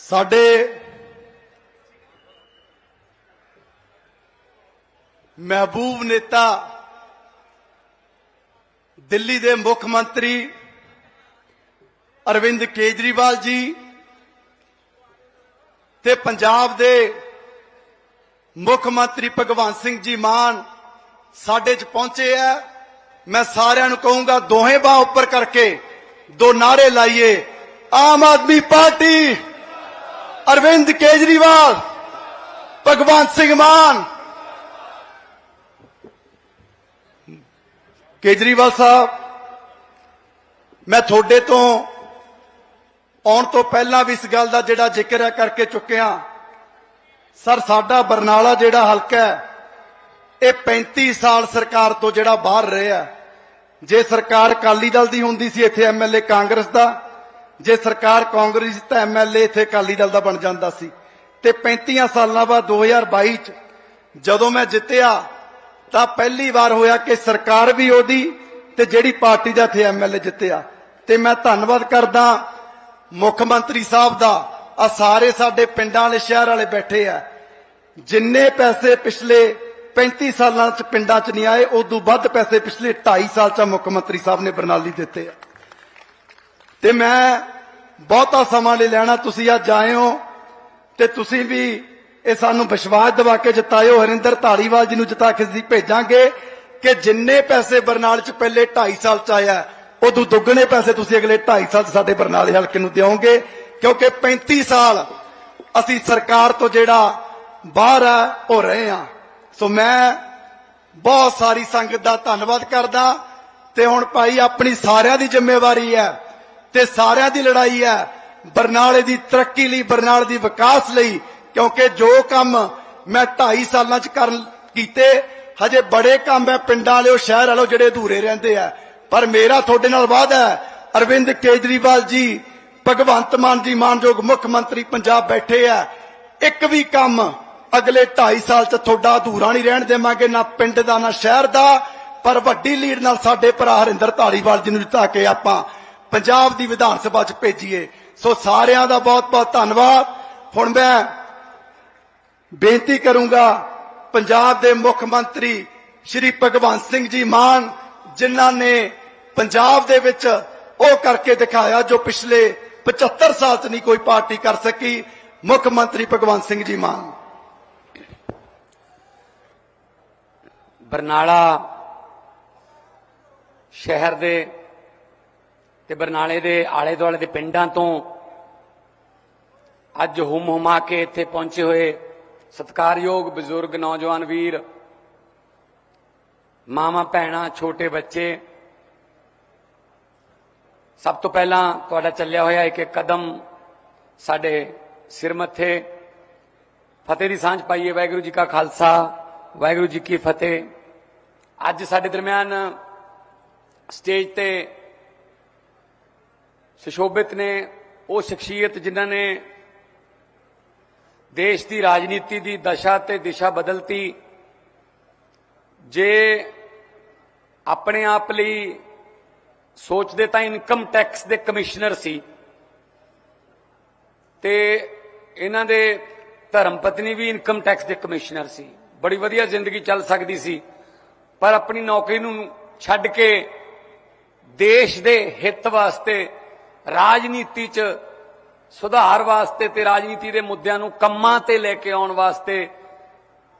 ਸਾਡੇ ਮਹਿਬੂਬ ਨੇਤਾ ਦਿੱਲੀ ਦੇ ਮੁੱਖ ਮੰਤਰੀ ਅਰਵਿੰਦ ਕੇਜਰੀਵਾਲ ਜੀ ਤੇ ਪੰਜਾਬ ਦੇ ਮੁੱਖ ਮੰਤਰੀ ਭਗਵੰਤ ਸਿੰਘ ਜੀ ਮਾਨ ਸਾਡੇ ਚ ਪਹੁੰਚੇ ਆ। ਮੈਂ ਸਾਰਿਆਂ ਨੂੰ ਕਹੂੰਗਾ, ਦੋਹੇ ਬਾਹ ਉੱਪਰ ਕਰਕੇ ਦੋ ਨਾਰੇ ਲਾਈਏ। ਆਮ ਆਦਮੀ ਪਾਰਟੀ ਅਰਵਿੰਦ ਕੇਜਰੀਵਾਲ, ਭਗਵੰਤ ਸਿੰਘ ਮਾਨ। ਕੇਜਰੀਵਾਲ ਸਾਹਿਬ, ਮੈਂ ਤੁਹਾਡੇ ਤੋਂ ਆਉਣ ਤੋਂ ਪਹਿਲਾਂ ਵੀ ਇਸ ਗੱਲ ਦਾ ਜਿਹੜਾ ਜ਼ਿਕਰ ਹੈ ਕਰਕੇ ਚੁੱਕਿਆ ਸਰ, ਸਾਡਾ ਬਰਨਾਲਾ ਜਿਹੜਾ ਹਲਕਾ ਹੈ, ਇਹ 35 ਸਾਲ ਸਰਕਾਰ ਤੋਂ ਜਿਹੜਾ ਬਾਹਰ ਰਿਹਾ ਜੇ ਸਰਕਾਰ ਅਕਾਲੀ ਦਲ ਦੀ ਹੁੰਦੀ ਸੀ, ਇੱਥੇ ਐਮਐਲਏ ਕਾਂਗਰਸ ਦਾ ਜੇ ਸਰਕਾਰ ਕਾਂਗਰਸ ਦੀ ਤਾਂ ਐਮਐਲਏ ਇੱਥੇ ਅਕਾਲੀ ਦਲ ਦਾ ਬਣ ਜਾਂਦਾ ਸੀ, ਤੇ 35 ਸਾਲਾਂ ਬਾਅਦ 2022 ਚ ਜਦੋਂ ਮੈਂ ਜਿੱਤਿਆ, ਤਾਂ ਪਹਿਲੀ ਵਾਰ ਹੋਇਆ ਕਿ ਸਰਕਾਰ ਵੀ ਉਹਦੀ ਤੇ ਜਿਹੜੀ ਪਾਰਟੀ ਦਾ ਇੱਥੇ ਐਮਐਲਏ ਜਿੱਤਿਆ। ਤੇ ਮੈਂ ਧੰਨਵਾਦ ਕਰਦਾ ਮੁੱਖ ਮੰਤਰੀ ਸਾਹਿਬ ਦਾ ਆ ਸਾਰੇ ਸਾਡੇ ਪਿੰਡਾਂ ਵਾਲੇ, ਸ਼ਹਿਰ ਵਾਲੇ ਬੈਠੇ ਆ। ਜਿੰਨੇ ਪੈਸੇ ਪਿਛਲੇ 35 ਸਾਲਾਂ ਚ ਪਿੰਡਾਂ ਚ ਨਹੀਂ ਆਏ, ਉਦੋਂ ਵੱਧ ਪੈਸੇ ਪਿਛਲੇ 2.5 ਸਾਲ ਚ ਮੁੱਖ ਮੰਤਰੀ ਸਾਹਿਬ ਨੇ ਬਰਨਾਲੀ ਦਿੱਤੇ ਆ। ਤੇ ਮੈਂ ਬਹੁਤਾ ਸਮਾਂ ਲੈ ਲੈਣਾ, ਤੁਸੀਂ ਅੱਜ ਆਏ ਹੋ ਤੇ ਤੁਸੀਂ ਵੀ ਇਹ ਸਾਨੂੰ ਵਿਸ਼ਵਾਸ ਦਿਵਾ ਕੇ ਜਿਤਾਇਓ, ਹਰਿੰਦਰ ਧਾਲੀਵਾਲ ਜੀ ਨੂੰ ਜਿਤਾ ਕੇ ਅਸੀਂ ਭੇਜਾਂਗੇ ਕਿ ਜਿੰਨੇ ਪੈਸੇ ਬਰਨਾਲ ਚ ਪਹਿਲੇ 2.5 ਸਾਲ ਚ ਆਇਆ, ਉਦੋਂ ਦੁੱਗਣੇ ਪੈਸੇ ਤੁਸੀਂ ਅਗਲੇ 2.5 ਸਾਲ ਚ ਸਾਡੇ ਬਰਨਾਲੇ ਹਲਕੇ ਨੂੰ ਦਿਓਗੇ, ਕਿਉਂਕਿ 35 ਸਾਲ ਅਸੀਂ ਸਰਕਾਰ ਤੋਂ ਜਿਹੜਾ ਬਾਹਰ ਆ ਹੋ ਰਹੇ ਆ। ਸੋ ਮੈਂ ਬਹੁਤ ਸਾਰੀ ਸੰਗਤ ਦਾ ਧੰਨਵਾਦ ਕਰਦਾ ਤੇ ਹੁਣ ਭਾਈ ਆਪਣੀ ਸਾਰਿਆਂ ਦੀ ਜ਼ਿੰਮੇਵਾਰੀ ਹੈ। ਤੇ ਸਾਰਿਆਂ ਦੀ ਲੜਾਈ ਹੈ। ਬਰਨਾਲੇ ਦੀ ਤਰੱਕੀ ਲਈ, ਬਰਨਾਲੇ ਦੀ ਵਿਕਾਸ ਲਈ, ਕਿਉਂਕਿ ਜੋ ਕੰਮ ਮੈਂ 2.5 ਸਾਲਾਂ ਚ ਕਰਨ ਕੀਤੇ, ਹਜੇ ਬੜੇ ਕੰਮ ਹੈ ਪਿੰਡਾਂ ਵਾਲਿਓ ਸ਼ਹਿਰ ਵਾਲਿਓ ਜਿਹੜੇ ਅਧੂਰੇ ਰਹਿੰਦੇ ਆ। ਪਰ ਮੇਰਾ ਤੁਹਾਡੇ ਨਾਲ ਵਾਅਦਾ ਹੈ, ਅਰਵਿੰਦ ਕੇਜਰੀਵਾਲ ਜੀ, ਭਗਵੰਤ ਮਾਨ ਜੀ, ਮਾਨਯੋਗ ਮੁੱਖ ਮੰਤਰੀ ਪੰਜਾਬ ਬੈਠੇ ਆ। ਇੱਕ ਵੀ ਕੰਮ ਅਗਲੇ 2.5 ਸਾਲ ਚ ਤੁਹਾਡਾ ਅਧੂਰਾ ਨਹੀਂ ਰਹਿਣ ਦੇਵਾਂਗੇ, ਨਾ ਪਿੰਡ ਦਾ, ਨਾ ਸ਼ਹਿਰ ਦਾ। ਪਰ ਵੱਡੀ ਲੀਡ ਨਾਲ ਸਾਡੇ ਭਰਾ ਹਰਿੰਦਰ ਧਾਲੀਵਾਲ ਜੀ ਨੂੰ ਜਿਤਾ ਕੇ ਆਪਾਂ ਪੰਜਾਬ ਦੀ ਵਿਧਾਨ ਸਭਾ ਚ ਭੇਜੀਏ। ਸੋ ਸਾਰਿਆਂ ਦਾ ਬਹੁਤ ਬਹੁਤ ਧੰਨਵਾਦ। ਹੁਣ ਮੈਂ ਬੇਨਤੀ ਕਰੂੰਗਾ ਪੰਜਾਬ ਦੇ ਮੁੱਖ ਮੰਤਰੀ ਸ਼੍ਰੀ ਭਗਵੰਤ ਸਿੰਘ ਜੀ ਮਾਨ, ਜਿਨ੍ਹਾਂ ਨੇ ਪੰਜਾਬ ਦੇ ਵਿੱਚ ਉਹ ਕਰਕੇ ਦਿਖਾਇਆ ਜੋ ਪਿਛਲੇ 75 ਸਾਲ ਚ ਨਹੀਂ ਕੋਈ ਪਾਰਟੀ ਕਰ ਸਕੀ। ਮੁੱਖ ਮੰਤਰੀ ਭਗਵੰਤ ਸਿੰਘ ਜੀ ਮਾਨ। ਬਰਨਾਲਾ ਸ਼ਹਿਰ ਦੇ ਤੇ ਬਰਨਾਲੇ ਦੇ ਆਲੇ ਦੁਆਲੇ ਦੇ ਪਿੰਡਾਂ ਤੋਂ ਅੱਜ ਹੁਮ ਹੁਮਾ ਕੇ ਇੱਥੇ ਪਹੁੰਚੇ ਹੋਏ ਸਤਿਕਾਰਯੋਗ ਬਜ਼ੁਰਗ ਨੌਜਵਾਨ ਵੀਰ ਮਾਮਾ ਭੈਣਾ, ਛੋਟੇ ਬੱਚੇ। ਸਭ ਤੋਂ ਪਹਿਲਾਂ ਤੁਹਾਡਾ ਚੱਲਿਆ ਹੋਇਆ ਇੱਕ ਇੱਕ ਕਦਮ ਸਾਡੇ ਸਿਰ ਮੱਥੇ। ਫਤਿਹ ਦੀ ਸਾਂਝ ਪਾਈਏ, ਵਾਹਿਗੁਰੂ ਜੀ ਕਾ ਖਾਲਸਾ, ਵਾਹਿਗੁਰੂ ਜੀ ਕੀ ਫਤਿਹ। ਅੱਜ ਸਾਡੇ ਦਰਮਿਆਨ ਸਟੇਜ ਤੇ ਸੁਸ਼ੋਭਿਤ ਨੇ, ਉਹ ਸ਼ਖਸੀਅਤ ਜਿਨ੍ਹਾਂ ਨੇ ਦੇਸ਼ ਦੀ ਰਾਜਨੀਤੀ ਦੀ ਦਸ਼ਾ ਤੇ ਦਿਸ਼ਾ ਬਦਲਤੀ, ਜੇ ਆਪਣੇ ਆਪ ਲਈ ਸੋਚਦੇ ਤਾਂ ਇਨਕਮ ਟੈਕਸ ਦੇ ਕਮਿਸ਼ਨਰ ਸੀ, ਤੇ ਇਹਨਾਂ ਦੇ ਧਰਮ ਪਤਨੀ ਵੀ ਇਨਕਮ ਟੈਕਸ ਦੇ ਕਮਿਸ਼ਨਰ ਸੀ। ਬੜੀ ਵਧੀਆ ਜ਼ਿੰਦਗੀ ਚੱਲ ਸਕਦੀ ਸੀ, ਪਰ ਆਪਣੀ ਨੌਕਰੀ ਨੂੰ ਛੱਡ ਕੇ ਦੇਸ਼ ਦੇ ਹਿੱਤ ਵਾਸਤੇ ਰਾਜਨੀਤੀ 'ਚ ਸੁਧਾਰ ਵਾਸਤੇ ਤੇ ਰਾਜਨੀਤੀ ਦੇ ਮੁੱਦਿਆਂ ਨੂੰ ਕੰਮਾਂ ਤੇ ਲੈ ਕੇ ਆਉਣ ਵਾਸਤੇ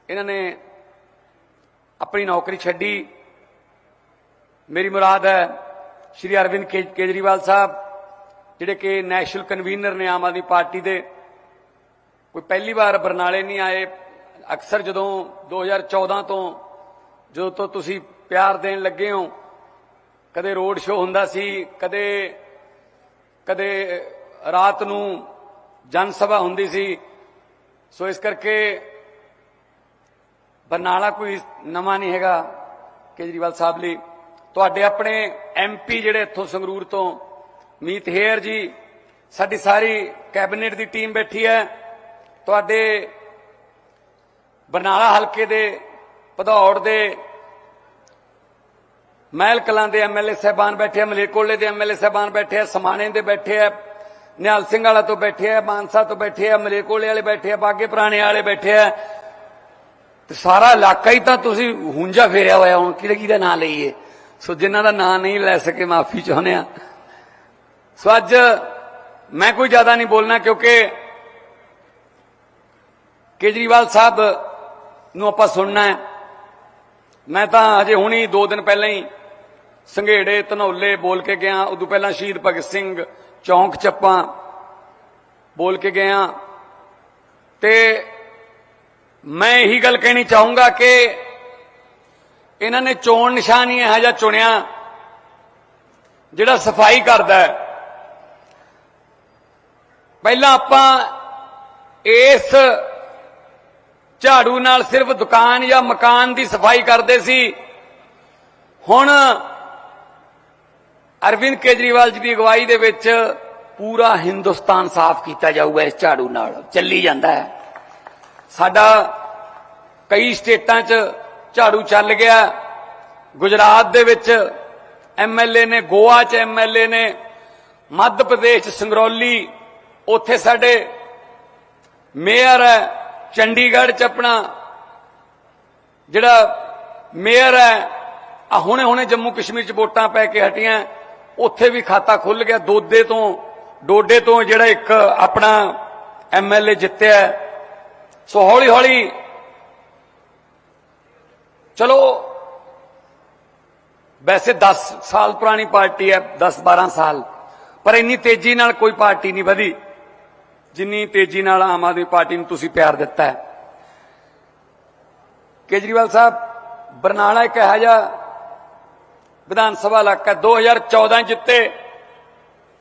ਇਹਨਾਂ ਨੇ ਆਪਣੀ ਨੌਕਰੀ ਛੱਡੀ। ਮੇਰੀ ਮੁਰਾਦ ਹੈ ਸ਼੍ਰੀ ਅਰਵਿੰਦ ਕੇ- ਕੇਜਰੀਵਾਲ ਸਾਹਿਬ, ਜਿਹੜੇ ਕਿ ਨੈਸ਼ਨਲ ਕਨਵੀਨਰ ਨੇ ਆਮ ਆਦਮੀ ਪਾਰਟੀ ਦੇ। ਕੋਈ ਪਹਿਲੀ ਵਾਰ ਬਰਨਾਲੇ ਨਹੀਂ ਆਏ। ਅਕਸਰ ਜਦੋਂ 2014 ਤੋਂ ਜਦੋਂ ਤੋਂ ਤੁਸੀਂ ਪਿਆਰ ਦੇਣ ਲੱਗੇ ਹੋ, ਕਦੇ ਰੋਡ ਸ਼ੋਅ ਹੁੰਦਾ ਸੀ, ਕਦੇ ਕਦੇ ਰਾਤ ਨੂੰ ਜਨ ਸਭਾ ਹੁੰਦੀ ਸੀ, ਸੋ ਇਸ ਕਰਕੇ ਬਰਨਾਲਾ ਕੋਈ ਨਵਾਂ ਨਹੀਂ ਹੈਗਾ ਕੇਜਰੀਵਾਲ ਸਾਹਿਬ ਲਈ। ਤੁਹਾਡੇ ਆਪਣੇ ਐਮਪੀ ਜਿਹੜੇ ਇੱਥੋਂ ਸੰਗਰੂਰ ਤੋਂ, ਮੀਤ ਹੇਅਰ ਜੀ, ਸਾਡੀ ਸਾਰੀ ਕੈਬਨਿਟ ਦੀ ਟੀਮ ਬੈਠੀ ਹੈ। ਤੁਹਾਡੇ ਬਰਨਾਲਾ ਹਲਕੇ ਦੇ ਭਦੌੜ ਦੇ ਮਹਿਲ ਕਲਾਂ ਦੇ ਐਮਐਲਏ ਸਹਿਬਾਨ ਬੈਠੇ ਆ ਮਲੇਰਕੋਟਲੇ ਦੇ ਐਮਐਲਏ ਸਹਿਬਾਨ ਬੈਠੇ ਆ, ਸਮਾਣੇ ਦੇ ਬੈਠੇ ਆ, ਨਿਹਾਲ ਸਿੰਘ ਵਾਲਾ ਤੋਂ ਬੈਠੇ ਆ, ਮਾਨਸਾ ਤੋਂ ਬੈਠੇ ਆ ਮਲੇਕੋਲੇ ਵਾਲੇ ਬੈਠੇ ਆ, ਬਾਗੇ ਪੁਰਾਣੇ ਵਾਲੇ ਬੈਠੇ ਆ। ਤੇ ਸਾਰਾ ਇਲਾਕਾ ਹੀ ਤਾਂ ਤੁਸੀਂ ਹੁੰਜਾ ਫੇਰਿਆ ਹੋਇਆ, ਹੁਣ ਕਿਹਦੇ ਕਿਹਦਾ ਨਾਂ ਲਈਏ? ਸੋ ਜਿਨ੍ਹਾਂ ਦਾ ਨਾਂ ਨਹੀਂ ਲੈ ਸਕੇ, ਮਾਫੀ ਚਾਹੁੰਦੇ ਆ। ਸੋ ਅੱਜ ਮੈਂ ਕੋਈ ਜ਼ਿਆਦਾ ਨਹੀਂ ਬੋਲਣਾ, ਕਿਉਂਕਿ ਕੇਜਰੀਵਾਲ ਸਾਹਿਬ ਨੂੰ ਆਪਾਂ ਸੁਣਨਾ ਹੈ। ਮੈਂ ਤਾਂ ਅਜੇ ਹੁਣੀ 2 ਦਿਨ ਪਹਿਲਾਂ ਹੀ ਸੰਘੇੜੇ ਧਨੌਲੇ ਬੋਲ ਕੇ ਗਿਆ। ਉਦੋਂ ਪਹਿਲਾਂ ਸ਼ਹੀਦ ਭਗਤ ਸਿੰਘ ਚੌਂਕ ਚੱਪਾਂ ਬੋਲ ਕੇ ਗਿਆ। ਤੇ ਮੈਂ ਇਹੀ ਗੱਲ ਕਹਿਣੀ ਚਾਹੂੰਗਾ ਕਿ ਇਹਨਾਂ ਨੇ ਚੋਣ ਨਿਸ਼ਾਨ ਹੀ ਇਹੋ ਜਿਹਾ ਚੁਣਿਆ ਜਿਹੜਾ ਸਫ਼ਾਈ ਕਰਦਾ ਹੈ। ਪਹਿਲਾਂ ਆਪਾਂ ਇਸ ਝਾੜੂ ਨਾਲ ਸਿਰਫ ਦੁਕਾਨ ਜਾਂ ਮਕਾਨ ਦੀ ਸਫ਼ਾਈ ਕਰਦੇ ਸੀ। ਹੁਣ ਅਰਵਿੰਦ ਕੇਜਰੀਵਾਲ ਜੀ ਦੀ ਅਗਵਾਈ ਦੇ ਵਿੱਚ ਪੂਰਾ ਹਿੰਦੁਸਤਾਨ ਸਾਫ਼ ਕੀਤਾ ਜਾਊਗਾ ਇਸ ਝਾੜੂ ਨਾਲ। ਚੱਲੀ ਜਾਂਦਾ ਹੈ। ਸਾਡਾ ਕਈ ਸਟੇਟਾਂ 'ਚ ਝਾੜੂ ਚੱਲ ਗਿਆ। ਗੁਜਰਾਤ ਦੇ ਵਿੱਚ ਐਮਐਲਏ ਨੇ, ਗੋਆ 'ਚ ਐਮਐਲਏ ਨੇ, ਮੱਧ ਪ੍ਰਦੇਸ਼ ਸੰਗਰੌਲੀ, ਉੱਥੇ ਸਾਡੇ ਮੇਅਰ ਹੈ, ਚੰਡੀਗੜ੍ਹ 'ਚ ਆਪਣਾ ਜਿਹੜਾ ਮੇਅਰ ਹੈ ਆ ਹੁਣੇ ਹੁਣੇ ਜੰਮੂ ਕਸ਼ਮੀਰ 'ਚ ਵੋਟਾਂ ਪੈ ਕੇ ਹਟੀਆਂ। ਉੱਥੇ ਵੀ ਖਾਤਾ ਖੁੱਲ ਗਿਆ, ਦੋਦੇ ਤੋਂ, ਡੋਡੇ ਤੋਂ ਜਿਹੜਾ ਇੱਕ ਆਪਣਾ ਐਮਐਲਏ ਜਿੱਤਿਆ ਸੋ ਹੌਲੀ ਹੌਲੀ ਚਲੋ, ਵੈਸੇ 10 ਸਾਲ ਪੁਰਾਣੀ ਪਾਰਟੀ ਹੈ 10 12 ਸਾਲ, ਪਰ ਇੰਨੀ ਤੇਜ਼ੀ ਨਾਲ ਕੋਈ ਪਾਰਟੀ ਨਹੀਂ ਵਧੀ, ਜਿੰਨੀ ਤੇਜ਼ੀ ਨਾਲ ਆਮ ਆਦਮੀ ਪਾਰਟੀ ਨੂੰ ਤੁਸੀਂ ਪਿਆਰ ਦਿੱਤਾ ਹੈ। ਕੇਜਰੀਵਾਲ ਸਾਹਿਬ, ਬਰਨਾਲਾ ਇੱਕ ਇਹੋ ਜਿਹਾ ਵਿਧਾਨ ਸਭਾ ਇਲਾਕਾ 2014 ਜਿੱਤੇ,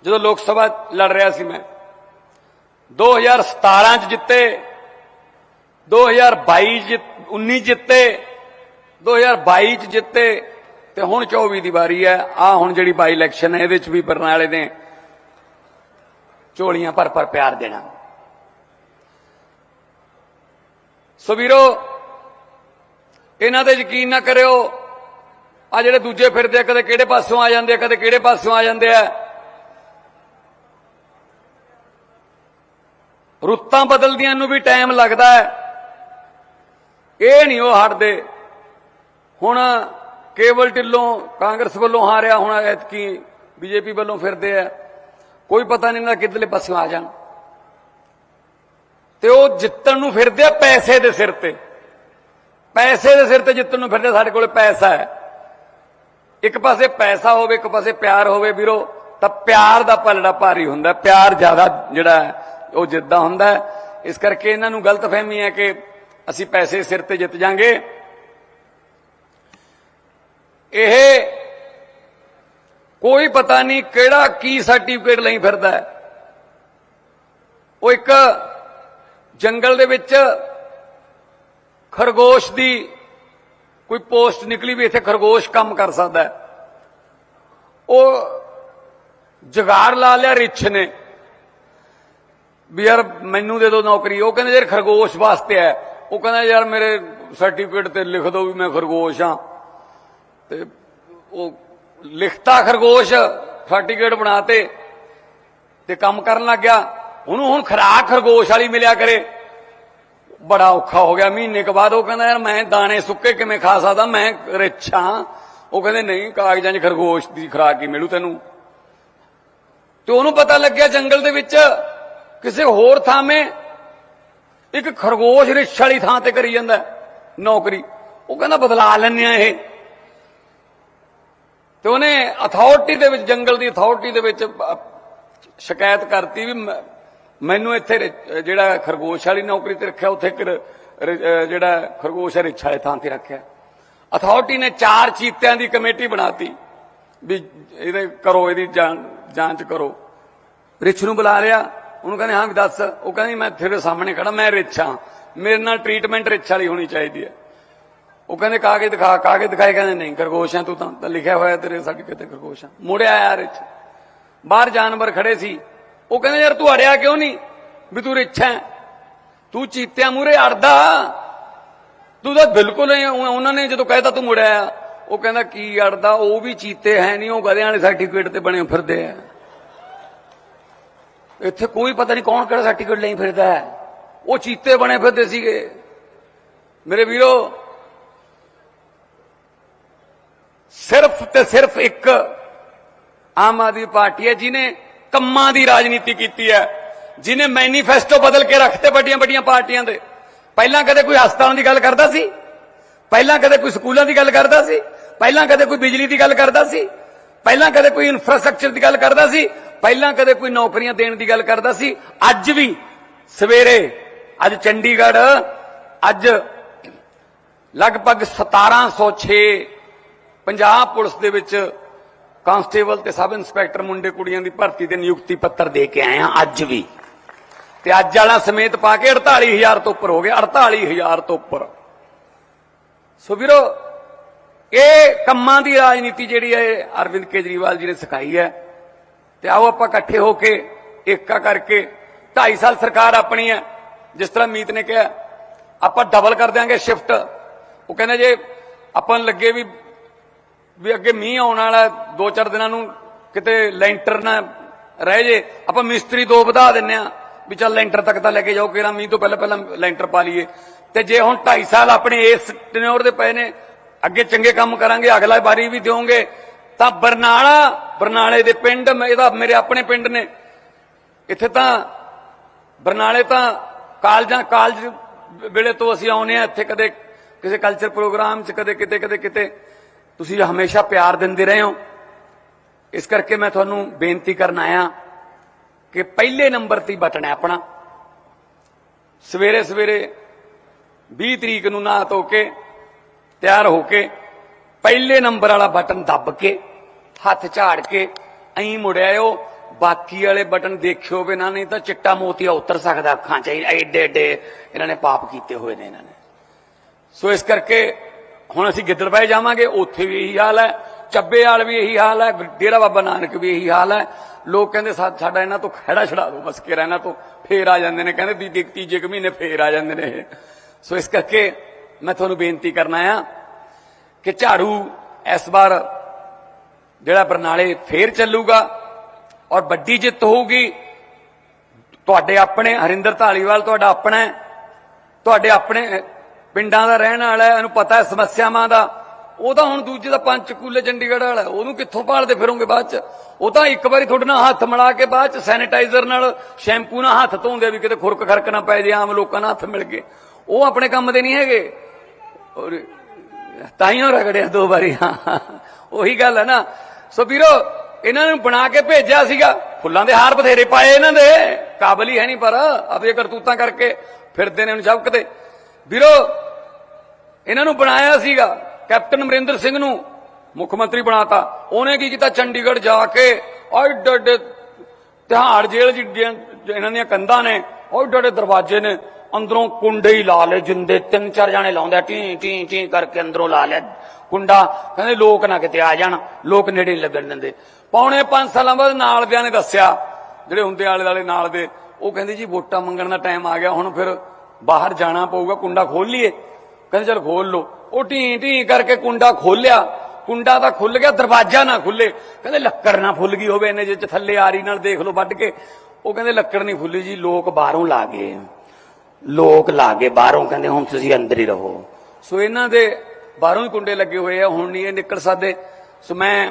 ਜਦੋਂ ਲੋਕ ਸਭਾ ਲੜ ਰਿਹਾ ਸੀ ਮੈਂ। 2017 ਚ ਜਿੱਤੇ 2022 ਜਿੱਤ 19 ਜਿੱਤੇ 2022 ਚ ਜਿੱਤੇ, ਤੇ ਹੁਣ 24 ਦੀ ਵਾਰੀ ਹੈ। ਆ ਹੁਣ ਜਿਹੜੀ ਬਾਈ ਇਲੈਕਸ਼ਨ ਹੈ, ਇਹਦੇ ਚ ਵੀ ਬਰਨਾਲੇ ਦੇ ਝੋਲੀਆਂ ਭਰ ਭਰ ਪਿਆਰ ਦੇਣਾ। ਸੋ ਵੀਰੋ, ਇਹਨਾਂ ਤੇ ਯਕੀਨ ਨਾ ਕਰਿਓ ਆ ਜਿਹੜੇ ਦੂਜੇ ਫਿਰਦੇ ਆ, ਕਦੇ ਕਿਹੜੇ ਪਾਸੋਂ ਆ ਜਾਂਦੇ ਆ, ਕਦੇ ਕਿਹੜੇ ਪਾਸੋਂ ਆ ਜਾਂਦੇ ਆ। ਰੁੱਤਾਂ ਬਦਲਦੀਆਂ ਨੂੰ ਵੀ ਟਾਈਮ ਲੱਗਦਾ ਹੈ। ਇਹ ਨਹੀਂ ਉਹ ਹਟਦੇ। ਹੁਣ ਕੇਵਲ ਢਿੱਲੋਂ ਕਾਂਗਰਸ ਵੱਲੋਂ ਹਾਰਿਆ, ਹੁਣ ਐਤਕੀ ਬੀਜੇਪੀ ਵੱਲੋਂ ਫਿਰਦੇ ਆ। ਕੋਈ ਪਤਾ ਨਹੀਂ ਨਾ ਕਿੱਧਰਲੇ ਪਾਸਿਓਂ ਆ ਜਾਣ। ਤੇ ਉਹ ਜਿੱਤਣ ਨੂੰ ਫਿਰਦੇ ਆ ਪੈਸੇ ਦੇ ਸਿਰ ਤੇ। ਪੈਸੇ ਦੇ ਸਿਰ ਤੇ ਜਿੱਤਣ ਨੂੰ ਫਿਰਦੇ ਸਾਡੇ ਕੋਲ ਪੈਸਾ ਹੈ। ਇੱਕ ਪਾਸੇ ਪੈਸਾ ਹੋਵੇ ਇੱਕ ਪਾਸੇ ਪਿਆਰ ਹੋਵੇ ਵੀਰੋ ਤਾਂ ਪਿਆਰ ਦਾ ਪਲੜਾ ਭਾਰੀ ਹੁੰਦਾ ਪਿਆਰ ਜ਼ਿਆਦਾ ਜਿਹੜਾ ਹੈ, ਉਹ ਜਿੱਦਾਂ ਹੁੰਦਾ ਇਸ ਕਰਕੇ ਇਹਨਾਂ ਨੂੰ ਗਲਤ ਫਹਿਮੀ ਹੈ ਕਿ ਅਸੀਂ ਪੈਸੇ ਸਿਰ ਤੇ ਜਿੱਤ ਜਾਾਂਗੇ। ਇਹ ਕੋਈ ਪਤਾ ਨਹੀਂ ਕਿਹੜਾ ਕੀ ਸਰਟੀਫਿਕੇਟ ਲਈ ਫਿਰਦਾ ਹੈ। ਉਹ ਇੱਕ ਜੰਗਲ ਦੇ ਵਿੱਚ ਖਰਗੋਸ਼ ਦੀ ਕੋਈ ਪੋਸਟ ਨਿਕਲੀ ਵੀ ਇੱਥੇ ਖਰਗੋਸ਼ ਕੰਮ ਕਰ ਸਕਦਾ ਹੈ। ਉਹ ਜਗਾੜ ਲਾ ਲਿਆ ਰਿਛ ਨੇ। ਵੀ ਯਾਰ ਮੈਨੂੰ ਦੇ ਦਿਓ ਨੌਕਰੀ। ਉਹ ਕਹਿੰਦੇ ਯਾਰ ਖਰਗੋਸ਼ ਵਾਸਤੇ ਹੈ। ਉਹ ਕਹਿੰਦਾ ਯਾਰ ਮੇਰੇ ਸਰਟੀਫਿਕੇਟ ਤੇ ਲਿਖ ਦਿਓ ਵੀ ਮੈਂ ਖਰਗੋਸ਼ ਹਾਂ। ਤੇ ਉਹ ਲਿਖਤਾ ਖਰਗੋਸ਼ ਸਰਟੀਫਿਕੇਟ ਬਣਾਤੇ ਤੇ ਕੰਮ ਕਰਨ ਲੱਗ ਗਿਆ। ਉਹਨੂੰ ਹੁਣ ਖਰਾਕ ਖਰਗੋਸ਼ ਵਾਲੀ ਮਿਲਿਆ ਕਰੇ। ਬੜਾ ਔਖਾ ਹੋ ਗਿਆ। ਮਹੀਨੇ ਕੁ ਬਾਅਦ ਉਹ ਕਹਿੰਦਾ, ਯਾਰ ਮੈਂ ਦਾਣੇ ਸੁੱਕੇ ਕਿਵੇਂ ਖਾ ਸਕਦਾ? ਮੈਂ ਰਿਛਾਂ ਉਹ ਕਹਿੰਦੇ, ਨਹੀਂ, ਕਾਗਜ਼ਾਂ 'ਚ ਖਰਗੋਸ਼ ਦੀ ਖਰਾਕ ਹੀ ਮਿਲੂ ਤੈਨੂੰ। ਤੇ ਉਹਨੂੰ ਪਤਾ ਲੱਗਿਆ ਜੰਗਲ ਦੇ ਵਿੱਚ ਕਿਸੇ ਹੋਰ ਥਾਵੇਂ ਇੱਕ ਖਰਗੋਸ਼ ਰਿਛ ਵਾਲੀ ਥਾਂ ਤੇ ਕਰੀ ਜਾਂਦਾ ਨੌਕਰੀ। ਉਹ ਕਹਿੰਦਾ, ਬਦਲਾ ਲੈਣੇ ਆ ਇਹ। ਤੇ ਉਹਨੇ ਅਥਾਰਟੀ ਦੇ ਵਿੱਚ, ਜੰਗਲ ਦੀ ਅਥਾਰਟੀ ਦੇ ਵਿੱਚ ਸ਼ਿਕਾਇਤ ਕਰਤੀ ਵੀ ਮ- ਮੈਨੂੰ ਇੱਥੇ ਜਿਹੜਾ ਖਰਗੋਸ਼ ਵਾਲੀ ਨੌਕਰੀ ਤੇ ਰੱਖਿਆ, ਉੱਥੇ ਜਿਹੜਾ ਖਰਗੋਸ਼ ਰਿਛ ਵਾਲੇ ਥਾਂ ਤੇ ਰੱਖਿਆ। ਅਥਾਰਟੀ ਨੇ ਚਾਰ ਚੀਤਿਆਂ ਦੀ ਕਮੇਟੀ ਬਣਾਤੀ ਵੀ ਇਹਦੇ ਕਰੋ, ਇਹਦੀ ਜਾਂਚ ਕਰੋ। ਰਿਛ ਨੂੰ ਬੁਲਾ ਲਿਆ। ਉਹਨੂੰ ਕਹਿੰਦੇ, ਹਾਂ ਵੀ ਦੱਸ। ਉਹ ਕਹਿੰਦੀ, ਮੈਂ ਤੇਰੇ ਸਾਹਮਣੇ ਖੜਾ, ਮੈਂ ਰਿਛ ਹਾਂ। ਮੇਰੇ ਨਾਲ ਟ੍ਰੀਟਮੈਂਟ ਰਿਛ ਵਾਲੀ ਹੋਣੀ ਚਾਹੀਦੀ ਹੈ। ਉਹ ਕਹਿੰਦੇ, ਕਾਗਜ਼ ਦਿਖਾ, ਕਾਗਜ਼ ਦਿਖਾਏ। ਕਹਿੰਦੇ, ਨਹੀਂ, ਖਰਗੋਸ਼ ਹੈ, ਤੂੰ ਤਾਂ ਲਿਖਿਆ ਹੋਇਆ ਤੇਰੇ ਸਰਟੀਫਿਕੇਟ ਕਿਤੇ ਖਰਗੋਸ਼ ਹੈ। ਮੁੜਿਆ ਆਇਆ ਰਿਛ। ਬਾਹਰ ਜਾਨਵਰ ਖੜੇ ਸੀ। ਉਹ ਕਹਿੰਦਾ, ਯਾਰ ਤੂੰ ਅੜਿਆ ਕਿਉਂ ਨਹੀਂ? ਵੀ ਤੂੰ ਰਿਛ ਤੂੰ ਚੀਤਿਆਂ ਮੂਰੇ ਅੜਦਾ। ਤੂੰ ਤਾਂ ਬਿਲਕੁਲ ਹੀ ਉਹਨਾਂ ਨੇ ਜਦੋਂ ਕਹਿਤਾ ਤੂੰ ਮੁੜਿਆ, ਉਹ ਕਹਿੰਦਾ, ਕੀ ਅੜਦਾ? ਉਹ ਵੀ ਚੀਤੇ ਹੈ ਨਹੀਂ, ਉਹ ਗਧਿਆਂ ਵਾਲੇ ਸਰਟੀਫਿਕੇਟ ਤੇ ਬਣੇ ਫਿਰਦੇ ਆ। ਇੱਥੇ ਕੋਈ ਪਤਾ ਨਹੀਂ ਕੌਣ ਕਿਹੜਾ ਸਰਟੀਫਿਕੇਟ ਲਈ ਫਿਰਦਾ ਹੈ। ਉਹ ਚੀਤੇ ਬਣੇ ਫਿਰਦੇ ਸੀਗੇ। ਮੇਰੇ ਵੀਰੋ, ਸਿਰਫ ਤੇ ਸਿਰਫ ਇੱਕ ਆਮ ਆਦਮੀ ਪਾਰਟੀ ਹੈ ਜਿਨੇ ਕੰਮਾਂ ਦੀ ਰਾਜਨੀਤੀ ਕੀਤੀ ਹੈ ਜਿਨੇ ਮੈਨੀਫੈਸਟੋ ਬਦਲ ਕੇ ਰੱਖਤੇ ਵੱਡੀਆਂ ਵੱਡੀਆਂ ਪਾਰਟੀਆਂ ਦੇ। ਪਹਿਲਾਂ ਕਦੇ ਕੋਈ ਹਸਪਤਾਲਾਂ ਦੀ ਗੱਲ ਕਰਦਾ ਸੀ? ਪਹਿਲਾਂ ਕਦੇ ਕੋਈ ਸਕੂਲਾਂ ਦੀ ਗੱਲ ਕਰਦਾ ਸੀ? ਪਹਿਲਾਂ ਕਦੇ ਕੋਈ ਬਿਜਲੀ ਦੀ ਗੱਲ ਕਰਦਾ ਸੀ? ਪਹਿਲਾਂ ਕਦੇ ਕੋਈ ਇਨਫਰਾਸਟ੍ਰਕਚਰ ਦੀ ਗੱਲ ਕਰਦਾ ਸੀ? ਪਹਿਲਾਂ ਕਦੇ ਕੋਈ ਨੌਕਰੀਆਂ ਦੇਣ ਦੀ ਗੱਲ ਕਰਦਾ ਸੀ? ਅੱਜ ਵੀ ਸਵੇਰੇ, ਅੱਜ ਚੰਡੀਗੜ੍ਹ, ਅੱਜ ਲਗਭਗ 1706 ਪੰਜਾਬ ਪੁਲਿਸ ਦੇ ਵਿੱਚ ਕਾਂਸਟੇਬਲ ਤੇ ਸਬ ਇੰਸਪੈਕਟਰ ਮੁੰਡੇ ਕੁੜੀਆਂ ਦੀ ਭਰਤੀ ਦੇ ਨਿਯੁਕਤੀ ਪੱਤਰ ਦੇ ਕੇ ਆਏ ਆ ਅੱਜ ਵੀ। ਤੇ ਅੱਜ ਵਾਲਾ ਸਮੇਤ ਪਾ ਕੇ 48000 ਤੋਂ ਉੱਪਰ ਹੋ ਗਿਆ 48000 ਤੋਂ ਉੱਪਰ। ਸੋ ਵੀਰੋ, ਇਹ ਕੰਮਾਂ ਦੀ ਰਾਜਨੀਤੀ ਜਿਹੜੀ ਹੈ, ਅਰਵਿੰਦ ਕੇਜਰੀਵਾਲ ਜੀ ਨੇ ਸਿਖਾਈ ਹੈ। ਤੇ ਆਓ ਆਪਾਂ ਇਕੱਠੇ ਹੋ ਕੇ ਏਕਾ ਕਰਕੇ 2.5 ਸਾਲ ਸਰਕਾਰ ਆਪਣੀ ਹੈ, ਜਿਸ ਤਰ੍ਹਾਂ ਮੀਤ ਨੇ ਕਿਹਾ, ਆਪਾਂ ਡਬਲ ਕਰ ਦਿਆਂਗੇ ਸ਼ਿਫਟ ਉਹ ਕਹਿੰਦੇ ਜੇ ਆਪਾਂ ਨੂੰ ਲੱਗੇ ਵੀ ਵੀ ਅੱਗੇ ਮੀਂਹ ਆਉਣ ਵਾਲਾ ਦੋ ਚਾਰ ਦਿਨਾਂ ਨੂੰ ਕਿਤੇ ਲੈਂਟਰ ਨਾ ਰਹਿ ਜੇ। ਆਪਾਂ ਮਿਸਤਰੀ ਦੋ ਵਧਾ ਦਿੰਨੇ ਆ, ਵੀ ਚੱਲ ਲੈਂਟਰ ਤੱਕ ਤਾਂ ਲੈ ਕੇ ਜਾਓ, ਕਿਹੜਾ ਮੀਂਹ ਤੋਂ ਪਹਿਲਾਂ ਪਹਿਲਾਂ ਲੈਂਟਰ ਪਾ ਲਈਏ। ਤੇ ਜੇ ਹੁਣ 2.5 ਸਾਲ ਆਪਣੇ ਇਸ ਟਨਿਓਰ ਦੇ ਪਏ ਨੇ, ਅੱਗੇ ਚੰਗੇ ਕੰਮ ਕਰਾਂਗੇ, ਅਗਲਾ ਵਾਰੀ ਵੀ ਦਿਓਗੇ, ਤਾਂ ਬਰਨਾਲਾ, ਬਰਨਾਲੇ ਦੇ ਪਿੰਡ ਇਹਦਾ ਮੇਰੇ ਆਪਣੇ ਪਿੰਡ ਨੇ। ਇੱਥੇ ਤਾਂ ਬਰਨਾਲੇ ਤਾਂ ਕਾਲਜਾਂ, ਕਾਲਜ ਵੇਲੇ ਤੋਂ ਅਸੀਂ ਆਉਨੇ ਆ, ਇੱਥੇ ਕਦੇ ਕਿਸੇ ਕਲਚਰ ਪ੍ਰੋਗਰਾਮ 'ਚ, ਕਦੇ ਕਿਤੇ ਕਦੇ ਕਿਤੇ। ਤੁਸੀਂ ਹਮੇਸ਼ਾ ਪਿਆਰ ਦਿੰਦੇ ਰਹੇ ਹੋ। ਇਸ ਕਰਕੇ ਮੈਂ ਤੁਹਾਨੂੰ ਬੇਨਤੀ ਕਰਨ ਆਇਆ ਕਿ ਪਹਿਲੇ ਨੰਬਰ ਤੇ ਬਟਨ ਹੈ ਆਪਣਾ। ਸਵੇਰੇ ਸਵੇਰੇ 20 ਤਰੀਕ ਨੂੰ ਨਹਾ ਧੋ ਕੇ, ਤਿਆਰ ਹੋ ਕੇ, ਪਹਿਲੇ ਨੰਬਰ ਵਾਲਾ ਬਟਨ ਦੱਬ ਕੇ, ਹੱਥ ਝਾੜ ਕੇ, ਐਂ ਮੁੜਿਆਓ ਬਾਕੀ ਵਾਲੇ ਬਟਨ ਦੇਖਿਓ ਵੀ ਨਾ ਨਹੀਂ ਤਾਂ ਚਿੱਟਾ ਮੋਤੀਆ ਉਤਰ ਸਕਦਾ ਅੱਖਾਂ 'ਚ ਐਡੇ ਐਡੇ ਇਹਨਾਂ ਨੇ ਪਾਪ ਕੀਤੇ ਹੋਏ ਨੇ ਇਹਨਾਂ ਨੇ। ਸੋ ਇਸ ਕਰਕੇ ਹੁਣ ਅਸੀਂ ਗਿੱਦੜਬਾਈ ਜਾਵਾਂਗੇ, ਉੱਥੇ ਵੀ ਇਹੀ ਹਾਲ ਹੈ, ਚੱਬੇ ਵਾਲ ਵੀ ਇਹੀ ਹਾਲ ਹੈ, ਡੇਰਾ ਬਾਬਾ ਨਾਨਕ ਵੀ ਇਹੀ ਹਾਲ ਹੈ ਲੋਕ ਕਹਿੰਦੇ ਸਾਡਾ ਇਹਨਾਂ ਤੋਂ ਖੜਾ ਛੜਾ ਦਿਓ, ਬਸ ਕੇ ਇਹਨਾਂ ਤੋਂ ਫੇਰ ਆ ਜਾਂਦੇ ਨੇ, ਕਹਿੰਦੇ ਤੀਜੇ ਤੀਜੇ ਕੁ ਮਹੀਨੇ ਫੇਰ ਆ ਜਾਂਦੇ ਨੇ ਇਹ। ਸੋ ਇਸ ਕਰਕੇ ਮੈਂ ਤੁਹਾਨੂੰ ਬੇਨਤੀ ਕਰਨਾ ਆ ਕਿ ਝਾੜੂ ਇਸ ਵਾਰ ਜਿਹੜਾ ਬਰਨਾਲੇ ਫੇਰ ਚੱਲੂਗਾ ਔਰ ਵੱਡੀ ਜਿੱਤ ਹੋਊਗੀ ਤੁਹਾਡੇ ਆਪਣੇ, ਹਰਿੰਦਰ ਧਾਲੀਵਾਲ ਤੁਹਾਡਾ ਆਪਣਾ ਤੁਹਾਡੇ ਆਪਣੇ ਪਿੰਡਾਂ ਦਾ ਰਹਿਣ ਵਾਲਾ ਹੈ ਇਹਨੂੰ ਪਤਾ ਹੈ ਸਮੱਸਿਆਵਾਂ ਦਾ। ਉਹ ਤਾਂ ਹੁਣ ਦੂਜੇ ਦਾ ਪੰਚਕੂਲੇ ਚੰਡੀਗੜ੍ਹ ਵਾਲਾ ਉਹਨੂੰ ਕਿੱਥੋਂ ਭਾਲਦੇ ਫਿਰੋਗੇ ਬਾਅਦ ਚ? ਉਹ ਤਾਂ ਇੱਕ ਵਾਰੀ ਤੁਹਾਡੇ ਨਾਲ ਹੱਥ ਮਿਲਾ ਕੇ ਬਾਅਦ ਚ ਸੈਨੀਟਾਈਜ਼ਰ ਨਾਲ ਸ਼ੈਂਪੂ ਨਾਲ ਹੱਥ ਧੋਂਦੇ ਵੀ ਕਿਤੇ ਖੁਰਕ ਖਰਕ ਨਾ ਪੈ ਜੇ, ਆਮ ਲੋਕਾਂ ਨਾਲ ਹੱਥ ਮਿਲ ਕੇ ਉਹ ਆਪਣੇ ਕੰਮ ਦੇ ਨਹੀਂ ਹੈਗੇ। ਔਰ ਤਾਈਓ ਰਗੜਿਆ ਦੋ ਵਾਰੀ। ਉਹੀ ਗੱਲ ਹੈ ਨਾ। ਸੋ ਵੀਰੋ, ਇਹਨਾਂ ਨੂੰ ਬਣਾ ਕੇ ਭੇਜਿਆ ਸੀਗਾ। ਫੁੱਲਾਂ ਦੇ ਹਾਰ ਬਥੇਰੇ ਪਾਏ ਇਹਨਾਂ ਦੇ। ਕਾਬਲ ਹੀ ਹੈ ਨਹੀਂ ਪਰ ਆਪੇ ਕਰਤੂਤਾਂ ਕਰਕੇ ਫਿਰਦੇ ਨੇ ਹੁਣ ਚੌਕਦੇ ਵੀਰੋ ਇਹਨਾਂ ਨੂੰ ਬਣਾਇਆ ਸੀਗਾ, ਕੈਪਟਨ ਅਮਰਿੰਦਰ ਸਿੰਘ ਨੂੰ ਮੁੱਖ ਮੰਤਰੀ ਬਣਾਤਾ। ਉਹਨੇ ਕੀ ਕੀਤਾ? ਚੰਡੀਗੜ੍ਹ ਜਾ ਕੇ ਐਡੇ ਐਡੇ ਤਿਹਾੜ ਜੇਲ੍ਹ ਜਿੱਡੀਆਂ ਇਹਨਾਂ ਦੀਆਂ ਕੰਧਾਂ ਨੇ, ਐਡੇ ਐਡੇ ਦਰਵਾਜ਼ੇ ਨੇ, ਅੰਦਰੋਂ ਕੁੰਡੇ ਹੀ ਲਾ ਲਏ ਜਿੰਦੇ, ਤਿੰਨ ਚਾਰ ਜਾਣੇ ਲਾਉਂਦੇ, ਟੀ ਟੀ ਟੀ ਕਰਕੇ ਅੰਦਰੋਂ ਲਾ ਲਿਆ ਕੁੰਡਾ। ਕਹਿੰਦੇ ਲੋਕ ਨਾ ਕਿਤੇ ਆ ਜਾਣ, ਲੋਕ ਨੇੜੇ ਨਹੀਂ ਲੱਗਣ ਦਿੰਦੇ। ਪੌਣੇ 5 ਸਾਲਾਂ ਬਾਅਦ ਨਾਲ ਦਿਆਂ ਨੇ ਦੱਸਿਆ, ਜਿਹੜੇ ਹੁੰਦੇ ਆਲੇ ਵਾਲੇ ਨਾਲ ਦੇ, ਉਹ ਕਹਿੰਦੇ ਜੀ ਵੋਟਾਂ ਮੰਗਣ ਦਾ ਟਾਈਮ ਆ ਗਿਆ, ਹੁਣ ਫਿਰ ਬਾਹਰ ਜਾਣਾ ਪਊਗਾ, ਕੁੰਡਾ ਖੋਲ ਲਈਏ। ਕਹਿੰਦੇ ਚਲ ਖੋਲ ਲੋ ਉਹ ਢੀ ਢੀ ਕਰਕੇ ਕੁੰਡਾ ਖੋਲਿਆ। ਕੁੰਡਾ ਤਾਂ ਖੁੱਲ ਗਿਆ, ਦਰਵਾਜ਼ਾ ਨਾ ਖੁੱਲੇ। ਕਹਿੰਦੇ ਲੱਕੜ ਨਾ ਫੁੱਲ ਗਈ ਹੋਵੇ ਇਹਨੇ ਜੇ ਥੱਲੇ ਆਰੀ ਨਾਲ ਦੇਖ ਲਓ ਵੱਢ ਕੇ। ਉਹ ਕਹਿੰਦੇ ਲੱਕੜ ਨਹੀਂ ਫੁੱਲੀ ਜੀ, ਲੋਕ ਬਾਹਰੋਂ ਲਾ ਗਏ। ਲੋਕ ਲਾ ਗਏ ਬਾਹਰੋਂ, ਕਹਿੰਦੇ ਹੁਣ ਤੁਸੀਂ ਅੰਦਰ ਹੀ ਰਹੋ। ਸੋ ਇਹਨਾਂ ਦੇ ਬਾਹਰੋਂ ਹੀ ਕੁੰਡੇ ਲੱਗੇ ਹੋਏ ਆ, ਹੁਣ ਨਹੀਂ ਇਹ ਨਿਕਲ ਸਕਦੇ। ਸੋ ਮੈਂ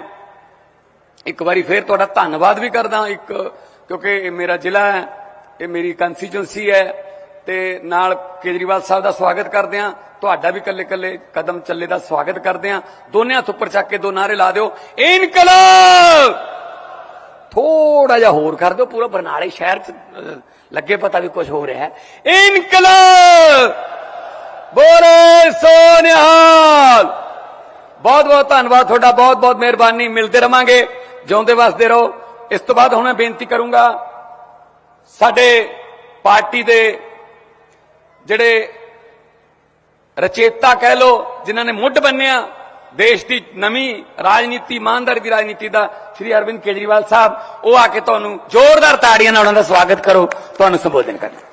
ਇੱਕ ਵਾਰੀ ਫੇਰ ਤੁਹਾਡਾ ਧੰਨਵਾਦ ਵੀ ਕਰਦਾ ਇੱਕ, ਕਿਉਂਕਿ ਇਹ ਮੇਰਾ ਜ਼ਿਲ੍ਹਾ ਹੈ, ਇਹ ਮੇਰੀ ਕੰਸਟੀਚੁਐਂਸੀ ਹੈ। ਤੇ ਨਾਲ ਕੇਜਰੀਵਾਲ ਸਾਹਿਬ ਦਾ ਸਵਾਗਤ ਕਰਦੇ ਆ ਤੁਹਾਡਾ ਵੀ ਕੱਲੇ ਕੱਲੇ ਕਦਮ ਚੱਲੇ ਦਾ ਸਵਾਗਤ ਕਰਦੇ ਆ ਦੋਨੇ ਹੱਥ ਉੱਪਰ ਚੱਕ ਕੇ ਦੋ ਨਾਰੇ ਲਾ ਦਿਓ। ਇਨਕਲਾਬ! ਥੋੜਾ ਜਿਹਾ ਹੋਰ ਕਰ ਦਿਓ। ਪੂਰਾ ਬਰਨਾਲੇ ਸ਼ਹਿਰ ਚ ਲੱਗੇ ਪਤਾ ਵੀ ਕੁਝ ਹੋ ਰਿਹਾ ਹੈ। ਇਨਕਲਾਬ! ਬੋਲੇ ਸੋਨਿਹਾਲ! ਬਹੁਤ ਬਹੁਤ ਧੰਨਵਾਦ। ਤੁਹਾਡਾ ਬਹੁਤ ਬਹੁਤ ਮਿਹਰਬਾਨੀ। ਮਿਲਦੇ ਰਵਾਂਗੇ। ਜਿਉਂਦੇ ਵਸਦੇ ਰਹੋ। ਇਸ ਤੋਂ ਬਾਅਦ ਹੁਣ ਮੈਂ ਬੇਨਤੀ ਕਰੂੰਗਾ, ਸਾਡੇ ਪਾਰਟੀ ਦੇ ਜਿਹੜੇ ਰਚੇਤਾ ਕਹਿ ਲੋ ਜਿਨ੍ਹਾਂ ਨੇ ਮੁੱਢ ਬੰਨਿਆ ਦੇਸ਼ ਦੀ ਨਵੀਂ ਰਾਜਨੀਤੀ ਇਮਾਨਦਾਰੀ ਦੀ ਰਾਜਨੀਤੀ ਦਾ ਸ਼੍ਰੀ ਅਰਵਿੰਦ ਕੇਜਰੀਵਾਲ ਸਾਹਿਬ ਉਹ ਆ ਕੇ ਤੁਹਾਨੂੰ ਜ਼ੋਰਦਾਰ ਤਾੜੀਆਂ ਨਾਲ ਉਹਨਾਂ ਦਾ ਸਵਾਗਤ ਕਰੋ ਤੁਹਾਨੂੰ ਸੰਬੋਧਨ ਕਰਨਾ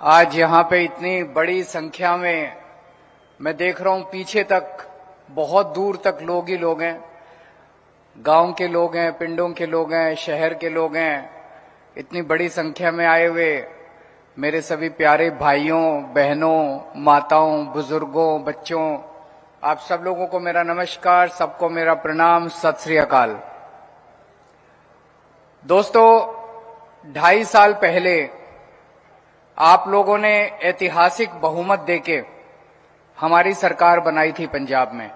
आज यहाँ पे इतनी बड़ी संख्या में मैं देख रहा हूँ पीछे तक बहुत दूर तक लोग ही लोग हैं। गाँव के लोग हैं, पिंडों के लोग हैं, शहर के लोग हैं। इतनी बड़ी संख्या में आए हुए मेरे सभी प्यारे भाइयों, बहनों, माताओं, बुज़ुर्गों, बच्चों, आप सब लोगों को मेरा नमस्कार, सबको मेरा प्रणाम, सत श्री अकाल। दोस्तों, ढाई साल पहले आप लोगों ने ऐतिहासिक बहुमत देके हमारी सरकार बनाई थी पंजाब में।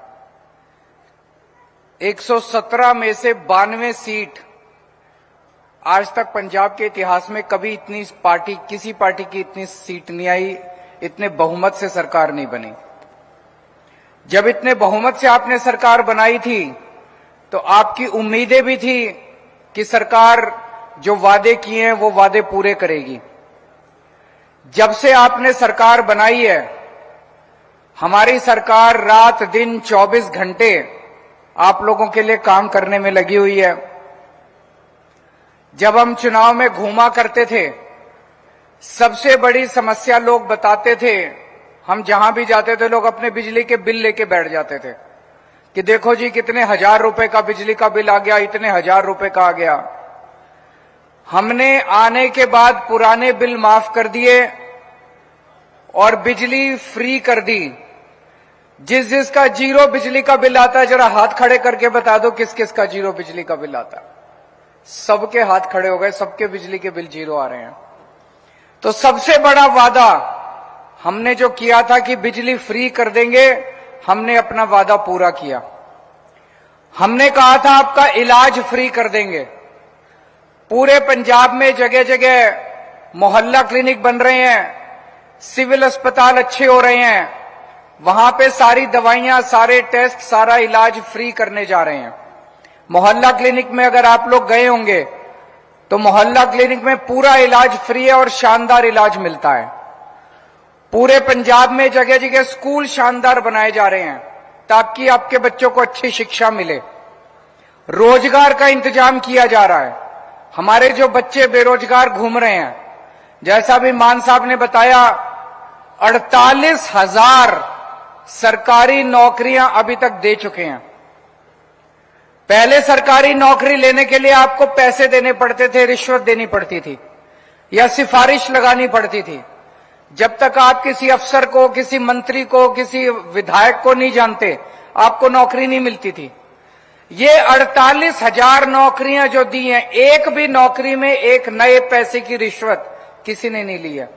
117 में से बानवे सीट आज तक पंजाब के इतिहास में कभी इतनी पार्टी, किसी पार्टी की इतनी सीट नहीं आई, इतने बहुमत से सरकार नहीं बनी। जब इतने बहुमत से आपने सरकार बनाई थी तो आपकी उम्मीदें भी थी कि सरकार जो वादे किए हैं, वो वादे पूरे करेगी। जब से आपने सरकार बनाई है हमारी सरकार रात दिन 24 घंटे आप लोगों के लिए काम करने में लगी हुई है। जब हम चुनाव में घूमा करते थे, सबसे बड़ी समस्या लोग बताते थे, हम जहाँ भी जाते थे, लोग अपने बिजली के बिल लेके बैठ जाते थे कि देखो जी कितने हज़ार रुपए का बिजली का बिल आ गया, इतने हज़ार रुपए का आ गया। हमने आने के बाद पुराने बिल माफ़ कर दिए और बिजली फ्री कर दी। जिस जिसका ज़ीरो बिजली का बिल आता है, जरा हाथ खड़े करके बता दो किस किस का ज़ीरो बिजली का बिल आता है। सबके हाथ खड़े हो गए, सबके बिजली के बिल ज़ीरो आ रहे हैं। तो सबसे बड़ा वादा, हमने जो किया था कि बिजली फ्री कर देंगे, हमने अपना वादा पूरा किया। हमने कहा था आपका इलाज फ्री कर देंगे। पूरे पंजाब में जगह जगह मोहल्ला क्लिनिक बन रहे हैं, सिविल अस्पताल अच्छे हो रहे हैं वहाँ पे सारी दवाइयाँ, सारे टेस्ट, सारा इलाज फ्री करने जा रहे हैं। मोहल्ला क्लिनिक में अगर आप लोग गए होंगे तो मोहल्ला क्लिनिक में पूरा इलाज फ्री है और शानदार इलाज मिलता है। पूरे पंजाब में जगह जगह स्कूल शानदार बनाए जा रहे हैं, ताकि आपके बच्चों को अच्छी शिक्षा मिले। रोज़गार का इंतज़ाम किया जा रहा है। हमारे जो बच्चे बेरोजगार घूम रहे हैं, जैसा भी मान साहब ने बताया, अड़तालीस हज़ार सरकारी नौकरियाँ अभी तक दे चुके हैं। पहले सरकारी नौकरी लेने के लिए आपको पैसे देने पड़ते थे, रिश्वत देनी पड़ती थी, या सिफारिश लगानी पड़ती थी। जब तक आप किसी अफसर को, किसी मंत्री को, किसी विधायक को नहीं जानते, आपको नौकरी नहीं मिलती थी। ये अड़तालीस हज़ार नौकरियाँ जो दी हैं, एक भी नौकरी में एक नए पैसे की रिश्वत किसी ने नहीं ली है।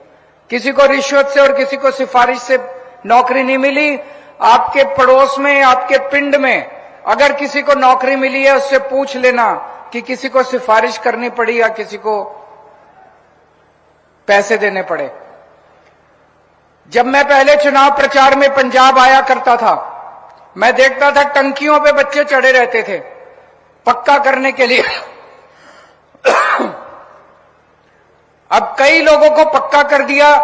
किसी को रिश्वत से और किसी को सिफारिश से नौकरी नहीं मिली, आपके पड़ोस में, आपके पिंड में, अगर किसी को नौकरी मिली है, उससे पूछ लेना कि किसी को सिफारिश करनी पड़ी या किसी को पैसे देने पड़े। जब मैं पहले चुनाव प्रचार में पंजाब आया करता था, मैं देखता था टंकियों पे बच्चे चढ़े रहते थे, पक्का करने के लिए। अब कई लोगों को पक्का कर दिया,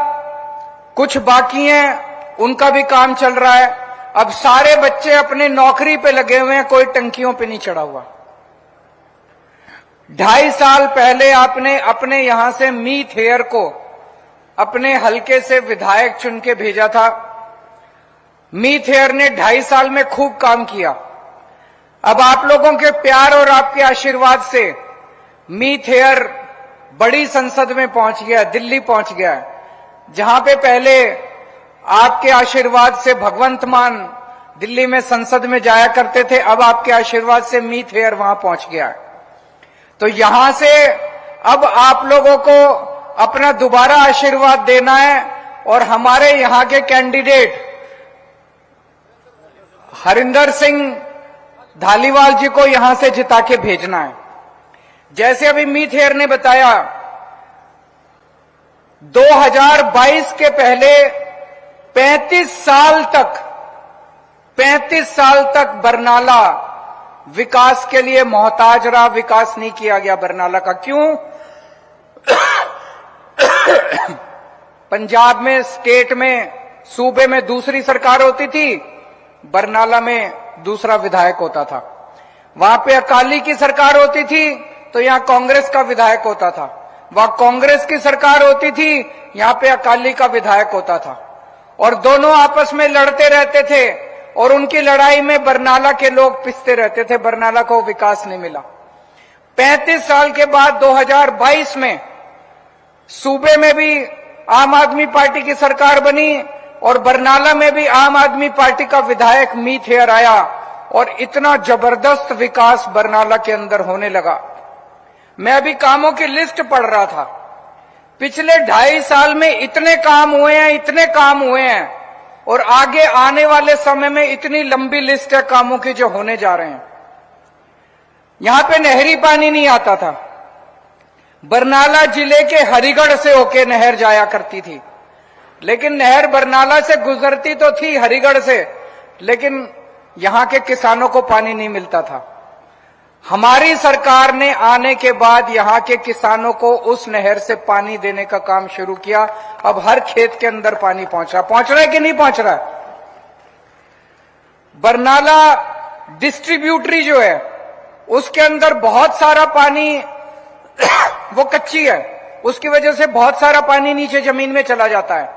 कुछ बाकी हैं उनका भी काम चल रहा है। अब सारे बच्चे अपने नौकरी पे लगे हुए हैं, कोई टंकियों पे नहीं चढ़ा हुआ। ढाई साल पहले आपने अपने यहाँ से मीत हेयर को अपने हलके से विधायक चुन के भेजा था। मीत हेयर ने ढाई साल में खूब काम किया। अब आप लोगों के प्यार और आपके आशीर्वाद से मीत हेयर बड़ी संसद में पहुँच गया, दिल्ली पहुँच गया जहाँ पे पहले आपके आशीर्वाद से भगवंत मान दिल्ली में संसद में जाया करते थे, अब आपके आशीर्वाद से मीत हेयर वहाँ पहुँच गया तो यहाँ से अब आप लोगों को अपना दोबारा आशीर्वाद देना है और हमारे यहाँ के कैंडिडेट हरिंदर सिंह धालीवाल जी को यहाँ से जिता के भेजना है। जैसे अभी मीत हेयर ने बताया 2022 के पहले 35 साल तक 35 साल तक बरनाला विकास के लिए मोहताज रहा, विकास नहीं किया गया बरनाला का। क्यों? पंजाब में, स्टेट में, सूबे में दूसरी सरकार होती थी, बरनाला में दूसरा विधायक होता था। वहाँ पे अकाली की सरकार होती थी तो यहाँ कांग्रेस का विधायक होता था। वहाँ कांग्रेस की सरकार होती थी, यहाँ पे अकाली का विधायक होता था। और दोनों आपस में लड़ते रहते थे और उनकी लड़ाई में बरनाला के लोग पिसते रहते थे, बरनाला को विकास नहीं मिला। 35 साल के बाद 2022 में सूबे में भी आम आदमी पार्टी की सरकार बनी और बरनाला में भी आम आदमी पार्टी का विधायक मीत हेयर आया और इतना ज़बरदस्त विकास बरनाला के अंदर होने लगा। मैं अभी कामों की लिस्ट पढ़ रहा था। पिछले ढाई साल में इतने काम हुए हैं, इतने काम हुए हैं, और आगे आने वाले समय में इतनी लंबी लिस्ट है कामों की जो होने जा रहे हैं। यहाँ पे नहरी पानी नहीं आता था। बरनाला ज़िले के हरिगढ़ से होके नहर जाया करती थी। लेकिन नहर बरनाला से गुजरती तो थी हरिगढ़ से, लेकिन यहाँ के किसानों को पानी नहीं मिलता था। हमारी सरकार ने आने के बाद यहाँ के किसानों को उस नहर से पानी देने का काम शुरू किया। अब हर खेत के अंदर पानी पहुँच रहा पहुँच रहा है कि नहीं पहुँच रहा है? बरनाला डिस्ट्रीब्यूटरी जो है, उसके अंदर बहुत सारा पानी वो कच्ची है। उसकी वजह से बहुत सारा पानी नीचे ज़मीन में चला जाता है।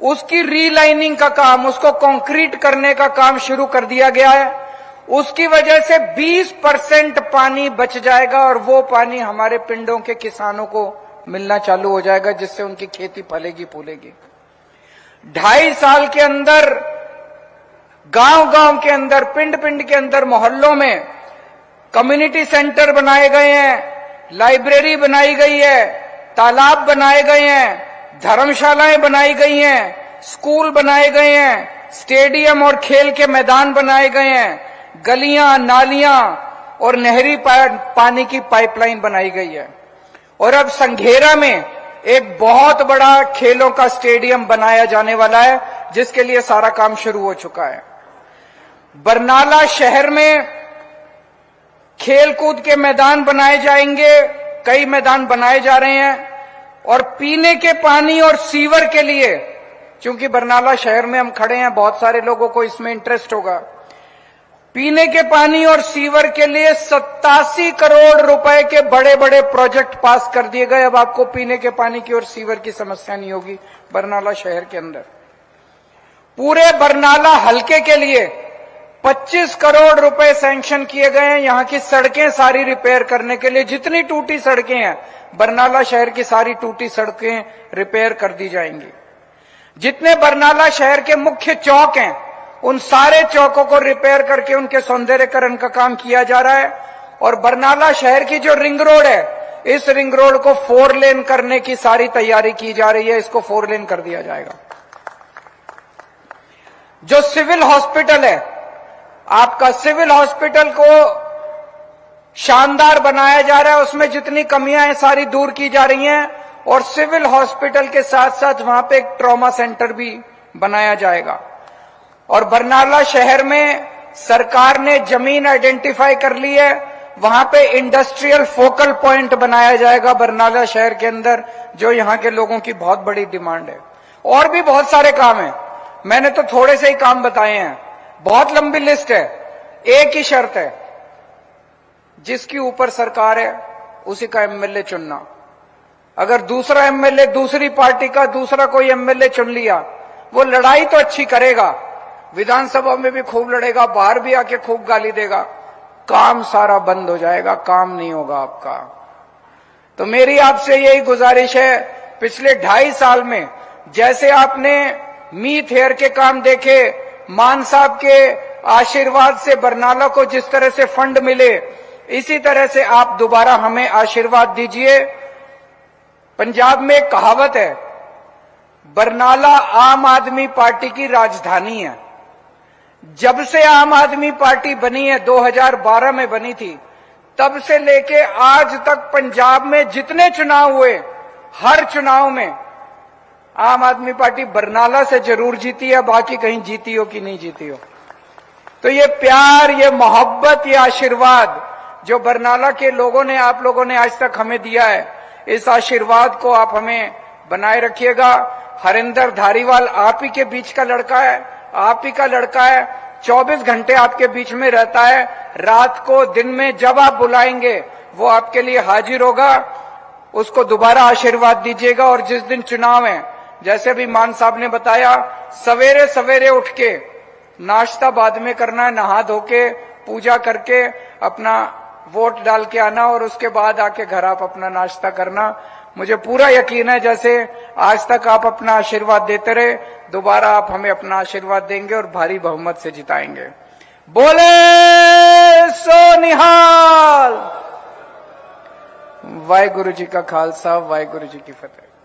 उसकी रीलाइनिंग का काम, उसको कंक्रीट करने का काम शुरू कर दिया गया है। उसकी वजह से 20 परसेंट पानी बच जाएगा और वो पानी हमारे पिंडों के किसानों को मिलना चालू हो जाएगा, जिससे उनकी खेती फलेगी, फूलेगी। ढाई साल के अंदर गाँव गाँव के अंदर पिंड पिंड के अंदर, मोहल्लों में कम्युनिटी सेंटर बनाए गए हैं लाइब्रेरी बनाई गई है, तालाब बनाए गए हैं, धर्मशालाएँ बनाई गई हैं स्कूल बनाए गए हैं स्टेडियम और खेल के मैदान बनाए गए हैं। गलियाँ, नालियाँ और नहरी पानी की पाइपलाइन बनाई गई है। और अब संघेरा में एक बहुत बड़ा खेलों का स्टेडियम बनाया जाने वाला है, जिसके लिए सारा काम शुरू हो चुका है। बरनाला शहर में खेलकूद के मैदान बनाए जाएँगे, कई मैदान बनाए जा रहे हैं, और पीने के पानी और सीवर के लिए, क्योंकि बरनाला शहर में हम खड़े हैं, बहुत सारे लोगों को इसमें इंटरेस्ट होगा। पीने के पानी और सीवर के लिए सत्तासी करोड़ रुपए के बड़े बड़े प्रोजेक्ट पास कर दिए गए। अब आपको पीने के पानी की और सीवर की समस्या नहीं होगी बरनाला शहर के अंदर। पूरे बरनाला हलके के लिए 25 करोड़ रुपए सैंक्शन किए गए हैं। यहाँ की सड़कें सारी रिपेयर करने के लिए जितनी टूटी सड़कें हैं, बरनाला शहर की सारी टूटी सड़कें रिपेयर कर दी जाएँगी। जितने बरनाला शहर के मुख्य चौक हैं उन सारे चौकों को रिपेयर करके उनके सौंदर्यकरण का काम किया जा रहा है। और बरनाला शहर की जो रिंग रोड है, इस रिंग रोड को फोर लेन करने की सारी तैयारी की जा रही है। इसको फोर लेन कर दिया जाएगा। जो सिविल हॉस्पिटल है, आपका सिविल हॉस्पिटल को शानदार बनाया जा रहा है। उसमें जितनी कमियाँ हैं, सारी दूर की जा रही हैं। और सिविल हॉस्पिटल के साथ साथ वहाँ पे एक ट्रॉमा सेंटर भी बनाया जाएगा। और बरनाला शहर में सरकार ने ज़मीन आइडेंटिफाई कर ली है। वहाँ पे इंडस्ट्रियल फोकल पॉइंट बनाया जाएगा बरनाला शहर के अंदर, जो यहाँ के लोगों की बहुत बड़ी डिमांड है। और भी बहुत सारे काम हैं। मैंने तो थोड़े से ही काम बताए हैं। बहुत लंबी लिस्ट है। एक ही शर्त है। जिसकी ऊपर सरकार है, उसी का एमएलए चुनना। अगर दूसरा एमएलए दूसरी पार्टी का दूसरा कोई एमएलए चुन लिया, वो लड़ाई तो अच्छी करेगा। विधानसभा में भी खूब लड़ेगा, बाहर भी आके खूब गाली देगा। काम सारा बंद हो जाएगा, काम नहीं होगा आपका। तो मेरी आपसे यही गुजारिश है, पिछले ढाई साल में जैसे आपने मीत हेयर के काम देखे, मान साहब के आशीर्वाद से बरनाला को जिस तरह से फंड मिले, इसी तरह से आप दोबारा हमें आशीर्वाद दीजिए। पंजाब में एक कहावत है, बरनाला आम आदमी पार्टी की राजधानी है। जब से आम आदमी पार्टी बनी है 2012 में बनी थी, तब से लेके आज तक पंजाब में जितने चुनाव हुए, हर चुनाव में आम आदमी पार्टी बरनाला से ज़रूर जीती है, बाकी कहीं जीती हो कि नहीं जीती हो। तो ये प्यार, ये मोहब्बत, ये आशीर्वाद जो बरनाला के लोगों ने, आप लोगों ने आज तक हमें दिया है, इस आशीर्वाद को आप हमें बनाए रखिएगा। हरिंदर धारीवाल आप ही के बीच का लड़का है आप ही का लड़का है 24 घंटे आपके बीच में रहता है, रात को, दिन में जब आप बुलाएँगे, वो आपके लिए हाजिर होगा, उसको दोबारा आशीर्वाद दीजिएगा और जिस दिन चुनाव है, जैसे भी मान साहब ने बताया, सवेरे सवेरे उठ के, नाश्ता बाद में करना है नहा धो के, पूजा करके, अपना वोट डाल के आना और उसके बाद आके घर आप अपना नाश्ता करना मुझे पूरा यकीन है, जैसे आज तक आप अपना आशीर्वाद देते रहे, दोबारा आप हमें अपना आशीर्वाद देंगे और भारी बहुमत से जिताएँगे। बोले, सो निहाल! वाਹਿਗुरु जी का खालसा, वाहिगुरु जी की फतेह।